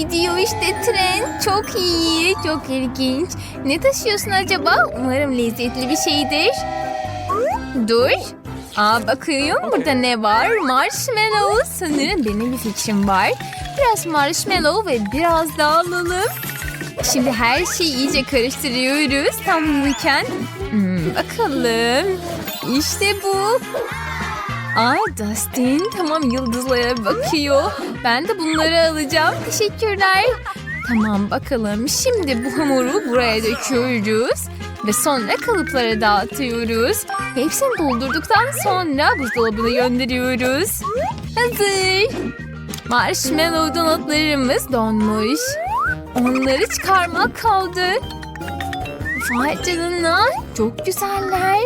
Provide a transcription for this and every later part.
gidiyor işte tren. Çok iyi, çok ilginç. Ne taşıyorsun acaba? Umarım lezzetli bir şeydir. Dur. Aa bakıyorum burada ne var? Marshmallow. Sanırım benim bir fikrim var. Biraz marshmallow ve biraz daha alalım. Şimdi her şeyi iyice karıştırıyoruz. Tam uyken. Hmm, bakalım. İşte bu. Aa Dustin tamam yıldızlara bakıyor. Ben de bunları alacağım. Teşekkürler. Tamam bakalım. Şimdi bu hamuru buraya döküyoruz. Ve sonra kalıplara dağıtıyoruz. Hepsini doldurduktan sonra buzdolabına gönderiyoruz. Hazır. Marshmallow donutlarımız donmuş. Onları çıkarmak kaldı. Vay canına çok güzeller.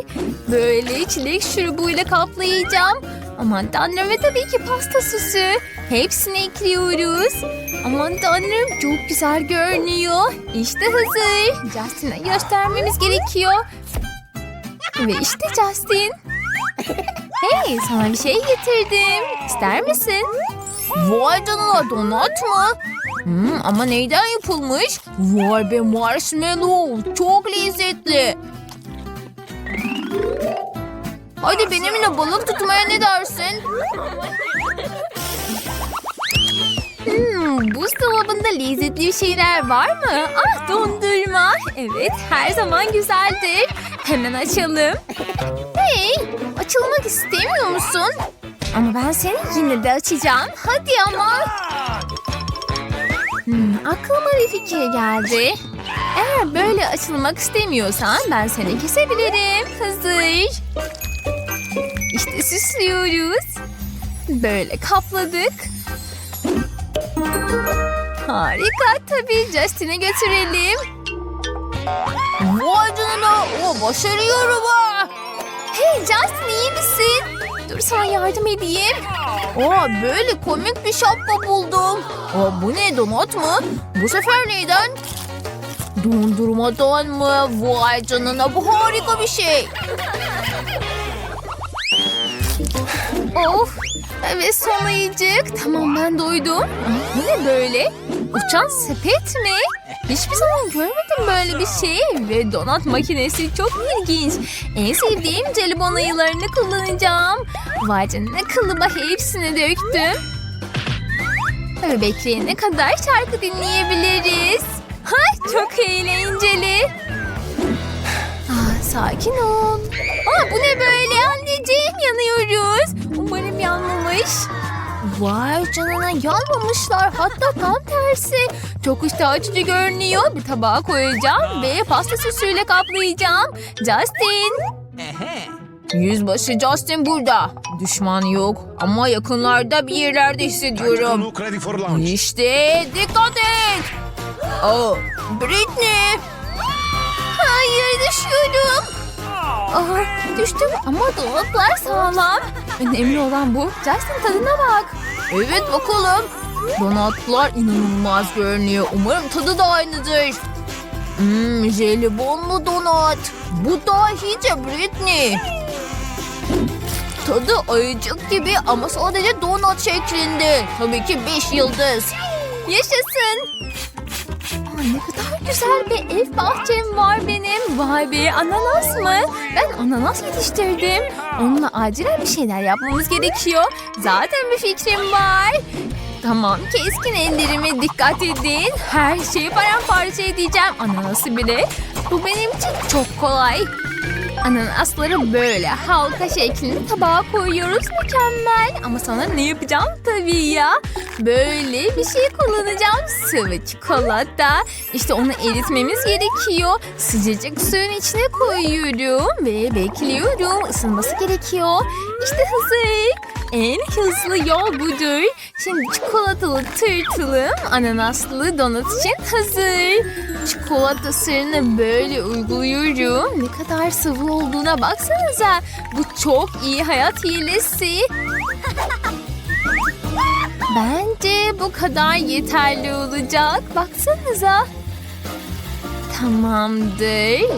Böyle çilek şurubuyla kaplayacağım. Aman tanrım ve tabii ki pasta süsü. Hepsini ekliyoruz. Aman tanrım çok güzel görünüyor. İşte hazır. Justin'e göstermemiz gerekiyor. Ve işte Justin. Hey sana bir şey getirdim. İster misin? Vay canına donat mı? Hmm, ama neyden yapılmış? Vay be marshmallow. Çok lezzetli. Hadi benimle balık tutmaya ne dersin? Hmm, buzdolabında lezzetli şeyler var mı? Ah dondurma. Evet her zaman güzeldir. Hemen açalım. Hey açılmak istemiyor musun? Ama ben seni yine de açacağım. Hadi ama. Hmm, aklıma bir fikir geldi. Eğer böyle açılmak istemiyorsan ben seni kesebilirim. Hazır. İşte süslüyoruz. Böyle kapladık. Harika tabii Justin'e götürelim. Vay canına o başarıyorum ha. Hey Justin iyi misin? Dur sana yardım edeyim. Aa böyle komik bir şapka buldum. Aa bu ne donat mı? Bu sefer neyden? Dondurmadan mı? Vay canına bu harika bir şey. Of. Evet son ayıcık. Tamam ben doydum. Bu ne böyle? Uçan sepet mi? Hiçbir zaman görmedim böyle bir şey. Ve donat makinesi çok ilginç. En sevdiğim jelibon ayılarını kullanacağım. Vay canına kılıba hepsini döktüm. Ve bekleyene kadar şarkı dinleyebiliriz. Ha, çok eğlenceli. Ah, sakin ol. Aa, bu ne böyle anneciğim yanıyoruz. Umarım yanmamış. Vay canına yanmamışlar. Hatta tam tersi. Çok iştah açıcı görünüyor. Bir tabağa koyacağım ve pasta süsüyle kaplayacağım. Justin. Yüzbaşı Justin burada. Düşman yok ama yakınlarda bir yerlerde hissediyorum. İşte dikkat et. Oh, Britney. Hayır düşüyorum. Aha, düştüm ama dolaplar sağlam. Önemli olan bu. Justin tadına bak. Evet bakalım. Donatlar inanılmaz görünüyor. Umarım tadı da aynıdır. Hmm, jelibonlu donat. Bu dahice Britney. Tadı ayıcık gibi ama sadece donat şeklinde. Tabii ki 5 yıldız. Yaşasın. Aa, ne kadar güzel bir ev bahçem var benim. Vay be ananas mı? Ben ananas yetiştirdim. Onunla acilen bir şeyler yapmamız gerekiyor. Zaten bir fikrim var. Tamam keskin ellerime dikkat edin. Her şeyi paramparça edeceğim. Ananası bile. Bu benim için çok kolay. Ananasları böyle halka şeklinde tabağa koyuyoruz. Mükemmel. Ama sonra ne yapacağım? Tabii ya. Böyle bir şey kullanacağım. Sıvı çikolata. İşte onu eritmemiz gerekiyor. Sıcacık suyun içine koyuyorum. Ve bekliyorum. Isınması gerekiyor. İşte hazır. En hızlı yol budur. Şimdi çikolatalı tırtılım ananaslı donut için hazır. Çikolata sırrını böyle uyguluyorum. Ne kadar sıvı olduğuna baksanıza. Bu çok iyi hayat hilesi. Bence bu kadar yeterli olacak. Baksanıza. Tamamdır.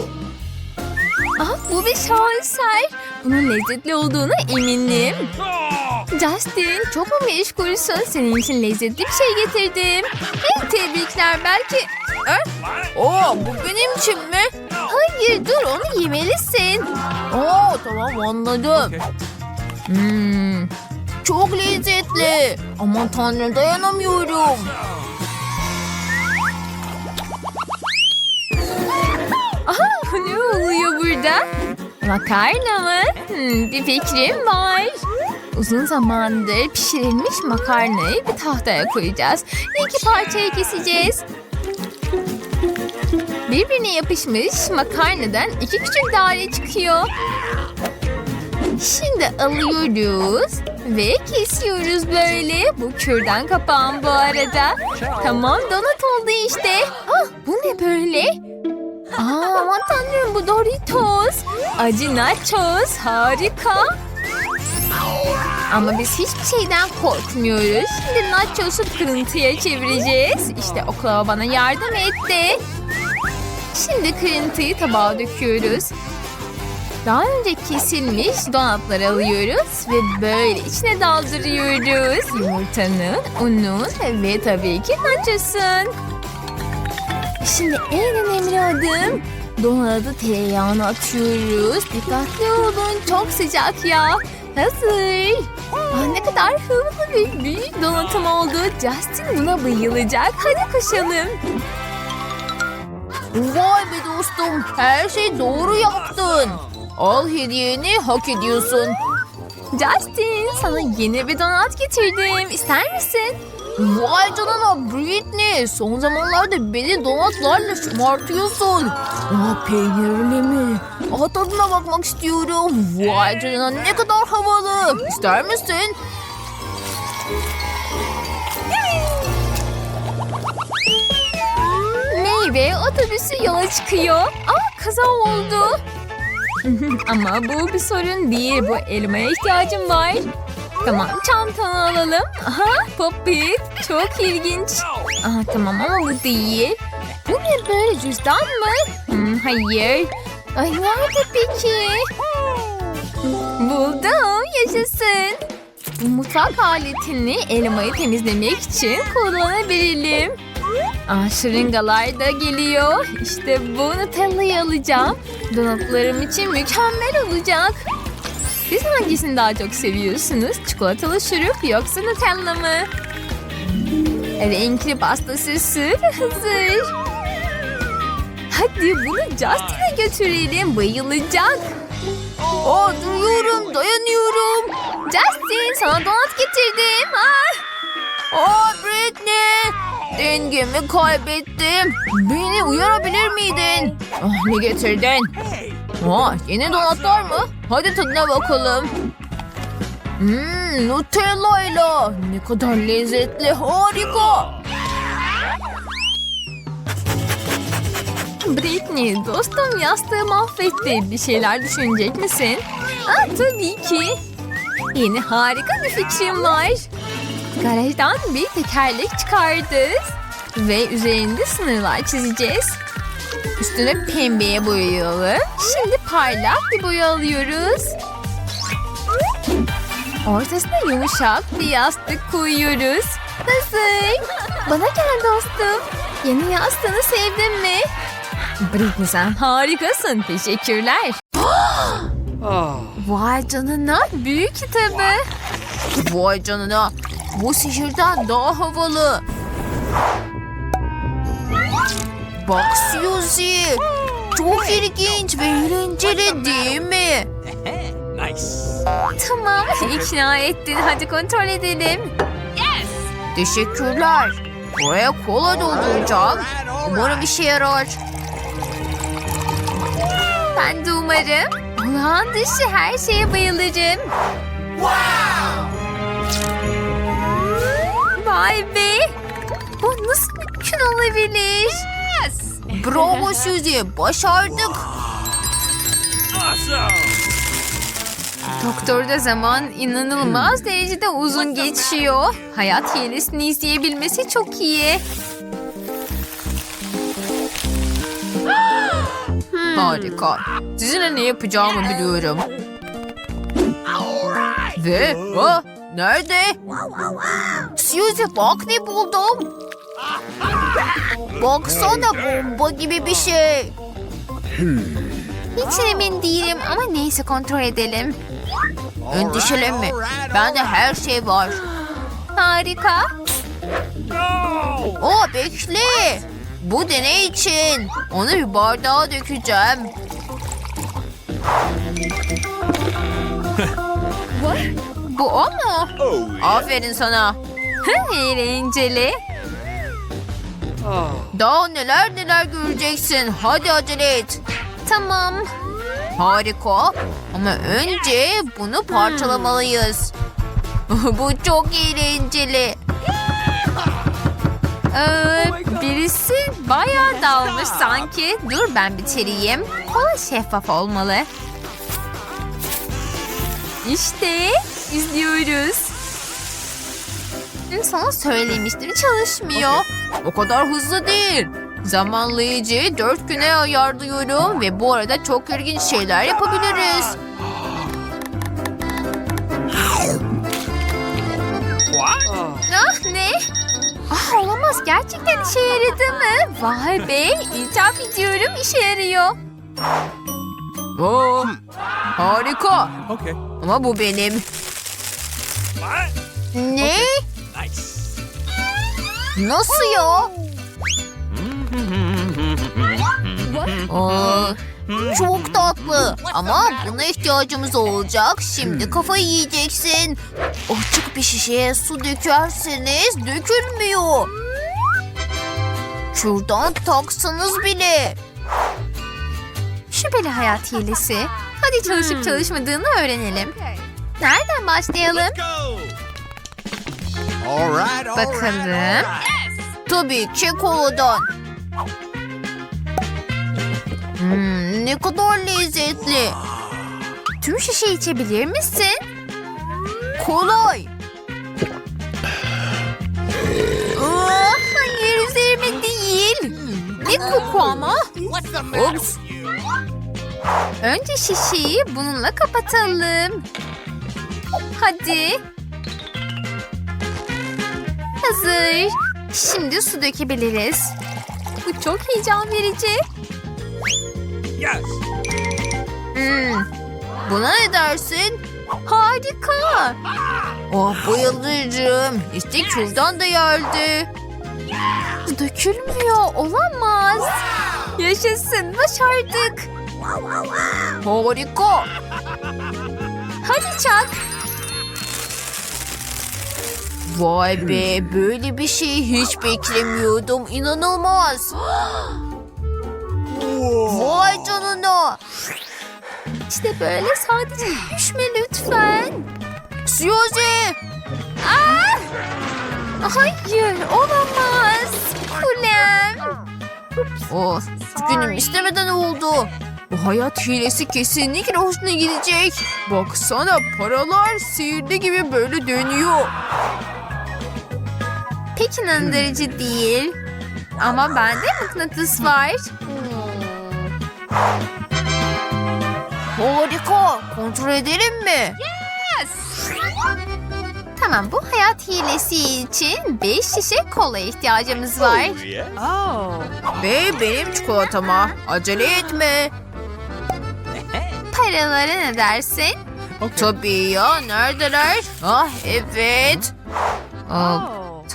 Ah bu bir şaheser. Bunun lezzetli olduğuna eminim. Justin çok mu meşgulsün? Senin için lezzetli bir şey getirdim. Hey, tebrikler belki... Oo, bu benim için mi? Hayır dur onu yemelisin. Oo tamam anladım. Hmm, çok lezzetli. Aman tanrım dayanamıyorum. Aha ne oluyor burada? Makarna mı? Hmm, bir fikrim var. Uzun zamandır pişirilmiş makarnayı bir tahtaya koyacağız. İki parçaya keseceğiz. Birbirine yapışmış makarnadan iki küçük daire çıkıyor. Şimdi alıyoruz ve kesiyoruz böyle. Bu kürdan kapağım bu arada. Tamam donat oldu işte. Ah, bu ne böyle? Aa, aman tanrım bu Doritos. Acı nachos harika. Ama biz hiçbir şeyden korkmuyoruz. Şimdi nachos'u kırıntıya çevireceğiz. İşte oklava bana yardım etti. Şimdi kırıntıyı tabağa döküyoruz. Daha önce kesilmiş donatları alıyoruz ve böyle içine daldırıyoruz. Yumurtanın, unun ve tabii ki nachos'un. Şimdi en önemli adım donatı tereyağına atıyoruz. Dikkatli olun çok sıcak ya. Hazır. Aa, ne kadar hızlı ve büyük donatım oldu. Justin buna bayılacak. Hadi koşalım. Vay be dostum her şey doğru yaptın. Al hediyeni hak ediyorsun. Justin sana yeni bir donat getirdim. İster misin? Vay canına Britney son zamanlarda beni donatlarla şımartıyorsun. Aa, peynirli mi? Aa, tadına bakmak istiyorum. Vay canına ne kadar havalı. İster misin? Meyve otobüsü yola çıkıyor. Aa kaza oldu. Ama bu bir sorun değil. Bu elmaya ihtiyacım var. Tamam çantanı alalım. Aha popit. Çok ilginç. Aha tamam ama bu değil. Bu ne böyle cüzdan mı? Hmm, hayır. Ay nerede peki? Buldum. Yaşasın. Mutfak aletini elmayı temizlemek için kullanabilirim. Aa, şırıngalar da geliyor. İşte bu Nutella'yı alacağım. Donatlarım için mükemmel olacak. Siz hangisini daha çok seviyorsunuz? Çikolatalı şurup yoksa Nutella mı? Renkli pasta süsü hazır. Hadi bunu Justin'e götürelim. Bayılacak. Aa, duruyorum dayanıyorum. Justin sana donat getirdim. Ah! Aa Britney. Dengemi kaybettim. Beni uyarabilir miydin? Ah, ne getirdin? Aa, yeni donatlar mı? Hadi tadına bakalım. Hmm, Nutella'yla. Ne kadar lezzetli, harika. Britney dostum yastığı mahvetti. Bir şeyler düşünecek misin? Aa, tabii ki. Yeni harika bir fikrim var. Garajdan bir tekerlek çıkardık. Ve üzerinde sınırlar çizeceğiz. Üstüne pembeye boyayalım. Şimdi parlak bir boya alıyoruz. Ortasına yumuşak bir yastık koyuyoruz. Hazır. Bana gel dostum. Yeni yastığını sevdin mi? Britney sen harikasın. Teşekkürler. Vay canına büyük kitabı. Vay canına. Bu sihirden daha havalı. Bak Suzy. Çok ilginç ve eğlenceli değil mi? nice. Tamam ikna ettin. Hadi kontrol edelim. Teşekkürler. Buraya kola dolduracağım. Umarım işe yarar. Ben de umarım. Olağan dışı her şeye bayılırım. Vay be. Bu nasıl mümkün olabilir? Bravo Suzy. Başardık. Doktorda zaman inanılmaz derecede uzun geçiyor. Hayat hilesini izleyebilmesi çok iyi. Harika. Sizinle ne yapacağımı biliyorum. Ve ah, Nerede? Suzy bak ne buldum. Baksana bomba gibi bir şey. Hiç emin değilim ama neyse kontrol edelim. Endişelenme. Bende her şey var. Harika. O bekle. Bu deney için. Onu bir bardağa dökeceğim. Bu o mu? Aferin sana. Eğlenceli. Daha neler neler göreceksin. Hadi acele et. Tamam. Harika. Ama önce bunu parçalamalıyız. Bu çok eğlenceli. Ee, birisi bayağı dalmış sanki. Dur ben bitireyim. Kola şeffaf olmalı. İşte izliyoruz. Sana söylemiştim çalışmıyor. O kadar hızlı değil. Zamanlayıcıyı dört güne ayarlıyorum ve bu arada çok ilginç şeyler yapabiliriz. Olamaz gerçekten işe yaradı mı? Vay be itiraf ediyorum işe yarıyor. Oo, harika. Okay. Ama bu benim. Ne? Nice. Nasıl ya? Aa, çok tatlı. Ama buna ihtiyacımız olacak. Şimdi kafayı yiyeceksin. Açık bir şişeye su dökerseniz dökülmüyor. Şuradan taksanız bile. Şüpheli hayat hilesi. Hadi çalışıp çalışmadığını öğrenelim. Nereden başlayalım? Bakalım. Tabii ki koladan. Hmm, ne kadar lezzetli. Tüm şişe içebilir misin? Kolay. Ne koku ama? You? Önce şişeyi bununla kapatalım. Hadi. Hazır. Şimdi su dökebiliriz. Bu çok heyecan verici. Yes. Hmm, buna ne dersin? Harika. Oh bayılırım. İşte kürdan da geldi. Dökülmüyor. Olamaz. Yaşasın. Başardık. Harika. Hadi çak. Vay be böyle bir şey hiç beklemiyordum. İnanılmaz. Vay canına. İşte böyle sadece düşme lütfen. Suzy. Hayır olamaz. Kulem. Oh, günüm istemeden oldu. Bu hayat hilesi kesinlikle hoşuna gidecek. Baksana paralar sihirli gibi böyle dönüyor. Pek inandırıcı değil. Ama bende mıknatıs var. Harika. Kontrol edelim mi? Tamam bu hayat hilesi için 5 şişe kola ihtiyacımız var. Oh. Ve benim çikolatama. Acele etme. Paralara ne dersin? Okay. Tabii ya neredeler? Ah evet. Aa,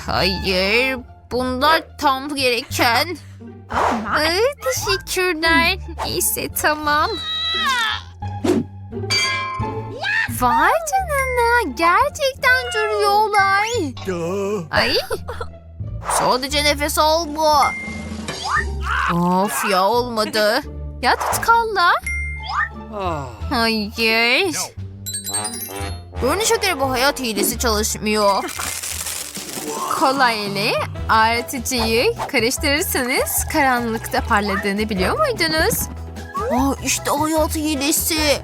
hayır bunlar tam gereken. Ay, teşekkürler. Neyse tamam. Vay canına gerçekten duruyorlar. Ay Sadece nefes alma. Of ya olmadı. ya tutkalla. Oh. Hayır. Görünüşe göre bu hayat hilesi çalışmıyor. Kola ile ağrıtıcıyı karıştırırsanız karanlıkta parladığını biliyor muydunuz? Aa, işte hayat hilesi.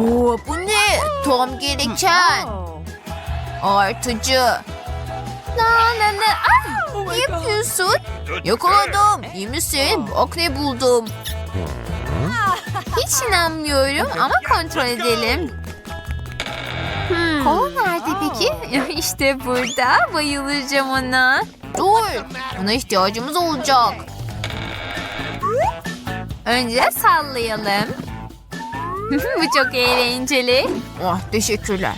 Oo, bu ne? Tam gereken. Artıcı. La la la. Ah, ne yapıyorsun? Yakaladım. İyi misin? Bak ne buldum. Hiç inanmıyorum ama kontrol edelim. Kola nerede peki? işte burada. Bayılacağım ona. Dur. Buna ihtiyacımız olacak. Önce sallayalım. Bu çok eğlenceli. Oh, teşekkürler.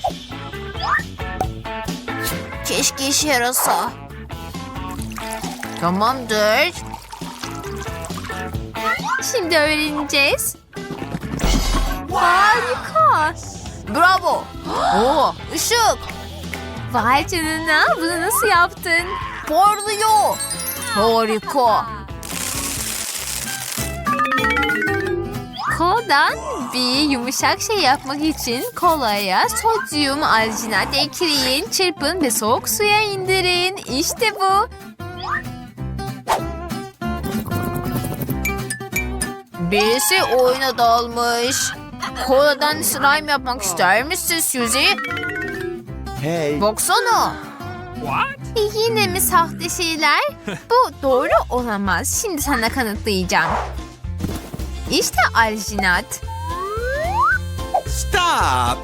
Keşke işe yarasa. Tamamdır. Şimdi öğreneceğiz. Harika. Bravo. Oo, ışık. Vay canına bunu nasıl yaptın? Parlıyor. Harika. Koladan bir yumuşak şey yapmak için kolaya sodyum alginat ekleyin, çırpın ve soğuk suya indirin. İşte bu. Birisi oyuna dalmış. Koladan slime yapmak ister misin Suzy? Hey. Baksana. E, yine mi sahte şeyler? Bu doğru olamaz. Şimdi sana kanıtlayacağım. İşte alginat. Stop.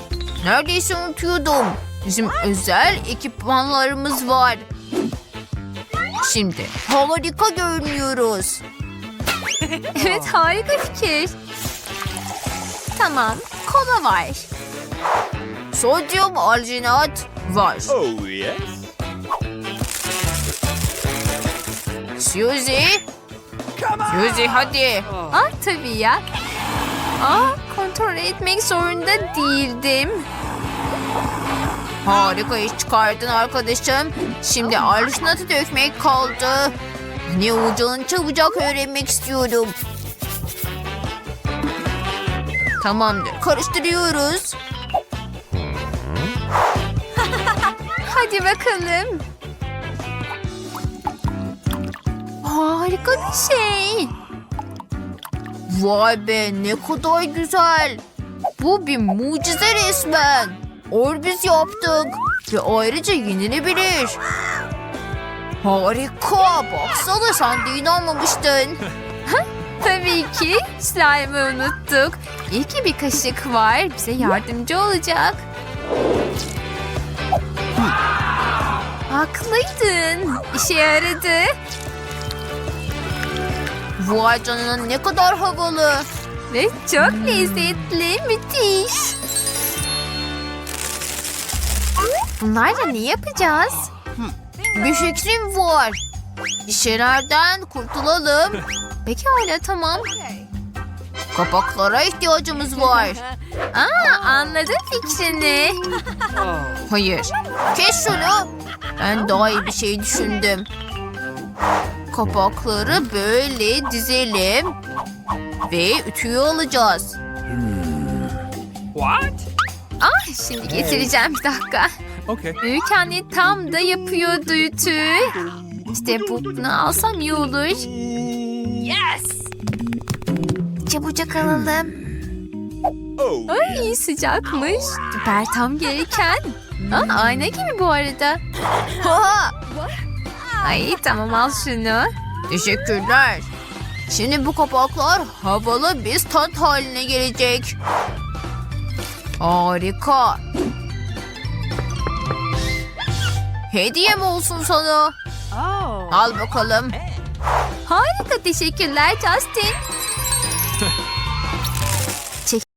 Neredeyse unutuyordum. Bizim özel ekipmanlarımız var. Şimdi harika görünüyoruz. Evet harika fikir. Tamam kola var. Sodyum alginat var. Oh, yes. Suzy. Suzy hadi. Ah tabii ya. Aa kontrol etmek zorunda değildim. Harika iş çıkardın arkadaşım. Şimdi alginatı dökmek kaldı. Ne olacağını çabucak öğrenmek istiyorum. Tamamdır. Karıştırıyoruz. Hadi bakalım. Harika bir şey. Vay be ne kadar güzel. Bu bir mucize resmen. Orbis yaptık. Ve ayrıca yenilebilir. Harika. Baksana sen de inanmamıştın. Tabii ki slime'ı unuttuk. İyi ki bir kaşık var. Bize yardımcı olacak. Haklıydın. İşe yaradı. Vay canına ne kadar havalı. Ve çok lezzetli. Müthiş. Bunlarla ne yapacağız? Bir fikrim var. Şişelerden kurtulalım. Pekala tamam. Kapaklara ihtiyacımız var. Aa, anladım fikrini. Hayır. Kes şunu. Ben daha iyi bir şey düşündüm. Kapakları böyle dizelim. Ve ütüyü alacağız. What? Ah şimdi getireceğim bir dakika. Okay. Büyük anne tam da yapıyordu ütü. İşte bu- bunu alsam iyi olur. Yes! Çabucak alalım. Oh. Ay sıcakmış. Süper tam gereken. Aa, ayna gibi bu arada. Ha, Ay tamam al şunu. teşekkürler. Şimdi bu kapaklar havalı bir stand haline gelecek. Harika. Hediyem olsun sana. Al bakalım. Harika teşekkürler Justin.